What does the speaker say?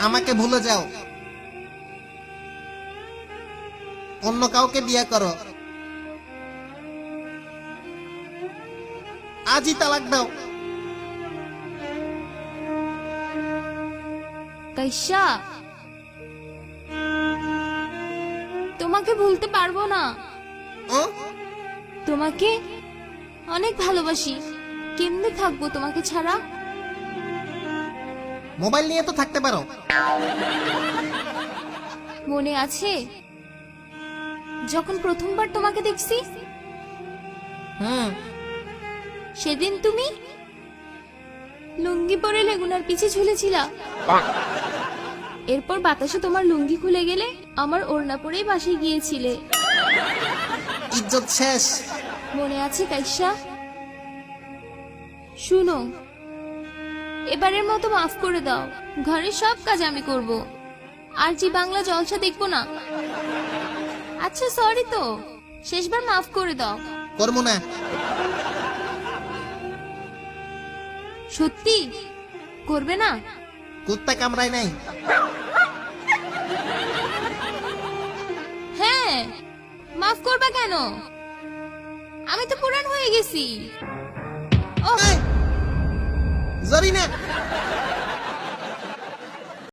আমাকে ভুলে যাও। অন্য কাউকে বিয়ে করো। আজই তালাক দাও। কৈশা তোমাকে ভুলতে পারব না। ও? তোমাকে অনেক ভালোবাসি। কেমনে থাকব তোমাকে ছাড়া? মোবাইল নিয়ে তো থাকতে পারো। মনে আছে? যখন প্রথমবার তোমাকে দেখছি? হুম। সেদিন তুমি লুঙ্গি পরে লেগুনার পিছে ঝুলেছিলা। এরপর বাতাসে তোমার লুঙ্গি খুলে গেলে আমার ওড়না পরেই বাসে গিয়েছিলে। ইজ্জত শেষ। মনে আছে কাইসা? শুনো এবারের মতো মাফ করে দাও। ঘরের সব কাজ আমি করব। আর জি বাংলা জলসা দেখব না। আচ্ছা সরি তো। শেষবার মাফ করে দাও। করব না। সত্যি? করবে না? কুত্তা কামড়ায় নাই। হ্যাঁ। মাফ করবা কেন? আমি তো পুরান হয়ে গেছি। zarine